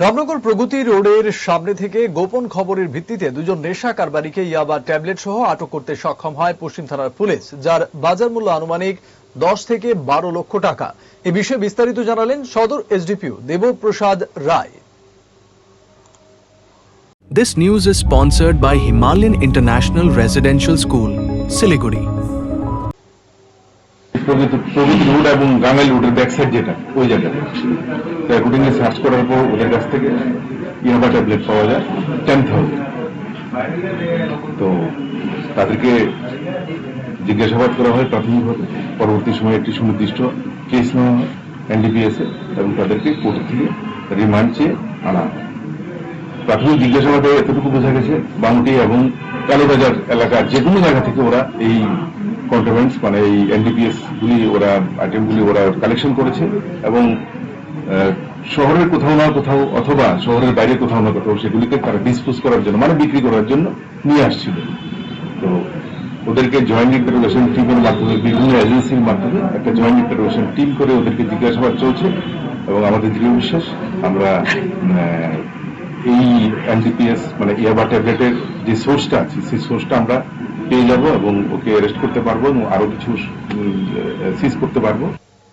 রামনগর প্রগতি রোডের সামনে থেকে গোপন খবরের ভিত্তিতে দুজন নেশা কারবারিকে ইয়াবা ট্যাবলেট সহ আটক করতে সক্ষম হয় পশ্চিম থানার পুলিশ যার বাজার মূল্য আনুমানিক দশ থেকে বারো লক্ষ টাকা এ বিষয়ে বিস্তারিত জানালেন সদর SDPO Debprasad Roy This news is sponsored by Himalayan International Residential School, Siliguri. Pragati road এবং গাঙ্গাইল রোডের ব্যাক সাইড যেটা, ওই জায়গাটা। তো অ্যাকর্ডিংলি সার্চ করার পর ওদের কাছ থেকে ইয়াবা ট্যাবলেট পাওয়া যায় টেন থাউজেন্ড তো তাদেরকে জিজ্ঞাসাবাদ করা হয় প্রাথমিকভাবে। পরবর্তী সময়ে একটি সুনির্দিষ্ট কেস নেওয়া হয় এনডিপিএস এবং তাদেরকে কোর্ট থেকে রিমান্ড চেয়ে আনা হয়। প্রাথমিক জিজ্ঞাসাবাদে এতটুকু বোঝা গেছে বামুটি এবং কালীবাজার এলাকার যে কোনো জায়গা থেকে ওরা এই কন্ট্রোভেন্স মানে এই এনডিপিএস গুলি ওরা আইটেমগুলি ওরা কালেকশন করেছে এবং শহরের কোথাও না কোথাও অথবা শহরের বাইরে কোথাও না কোথাও সেগুলিকে তারা ডিসপোজ করার জন্য মানে বিক্রি করার জন্য নিয়ে আসছিল। তো ওদেরকে জয়েন্ট ইন্টারোগেশন টিমের মাধ্যমে, বিভিন্ন এজেন্সির মাধ্যমে একটা জয়েন্ট ইন্টারোগেশন টিম করে ওদেরকে জিজ্ঞাসাবাদ চলছে এবং আমাদের দৃঢ় বিশ্বাস, আমরা এই এনডিপিএস মানে ইয়াবা ট্যাবলেটের যে সোর্সটা আছে, সেই সোর্সটা আমরা পেয়ে যাব এবং ওকে অ্যারেস্ট করতে পারব এবং আরও কিছু সিজ করতে পারব।